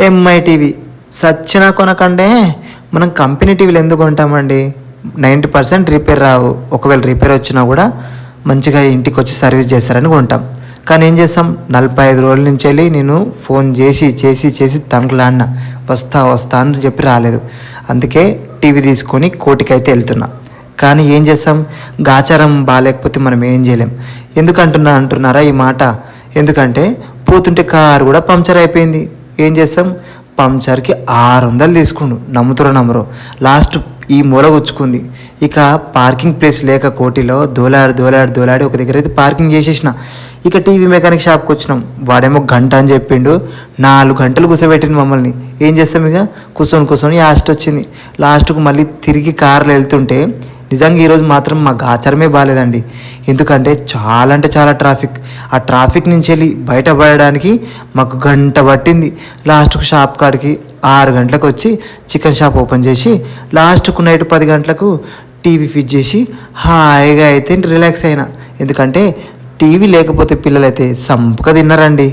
MI TV సచ్చినా కొనకండే మనం company టీవీలు ఎందుకు కొంటామండి? నైంటీ పర్సెంట్ రిపేర్ రావు. ఒకవేళ రిపేర్ వచ్చినా కూడా మంచిగా ఇంటికి వచ్చి సర్వీస్ చేస్తారని కొంటాం. కానీ ఏం చేస్తాం? నలభై ఐదు రోజుల నుంచి వెళ్ళి నేను ఫోన్ చేసి చేసి చేసి తణుకులాడిన వస్తా వస్తా అని చెప్పి రాలేదు. అందుకే టీవీ తీసుకొని కోటికైతే వెళ్తున్నా. కానీ ఏం చేస్తాం? గాచారం బాగాలేకపోతే మనం ఏం చేయలేం. ఎందుకంటున్నా అంటున్నారా ఈ మాట? ఎందుకంటే పోతుంటే కారు కూడా పంక్చర్ అయిపోయింది. ఏం చేస్తాం? పంచర్కి ఆరు వందలు తీసుకుండు. నమ్ముతురో నమ్మరు. లాస్ట్ ఈ మూల గుచ్చుకుంది. ఇక పార్కింగ్ ప్లేస్ లేక కోటిలో దోలాడి దోలాడి దోలాడి ఒక దగ్గర అయితే పార్కింగ్ చేసేసిన. ఇక టీవీ మెకానిక్ షాప్కి వచ్చినాం. వాడేమో గంట అని చెప్పిండు. నాలుగు గంటలు కూర్చోబెట్టింది మమ్మల్ని. ఏం చేస్తాం ఇక? కూర్చొని కూర్చొని లాస్ట్ వచ్చింది. లాస్ట్కు మళ్ళీ తిరిగి కార్లు వెళ్తుంటే నిజంగా ఈరోజు మాత్రం మా ఆచారమే బాగాలేదండి ఎందుకంటే చాలా అంటే చాలా ట్రాఫిక్. ఆ ట్రాఫిక్ నుంచి వెళ్ళి బయటపడడానికి మాకు గంట పట్టింది. లాస్ట్కు షాప్ కాడికి ఆరు గంటలకు వచ్చి చికెన్ షాప్ ఓపెన్ చేసి లాస్ట్కు నైట్ పది గంటలకు టీవీ ఫిట్ చేసి హాయిగా అయితే రిలాక్స్ అయినా. ఎందుకంటే టీవీ లేకపోతే పిల్లలైతే సంపక తిన్నారండి.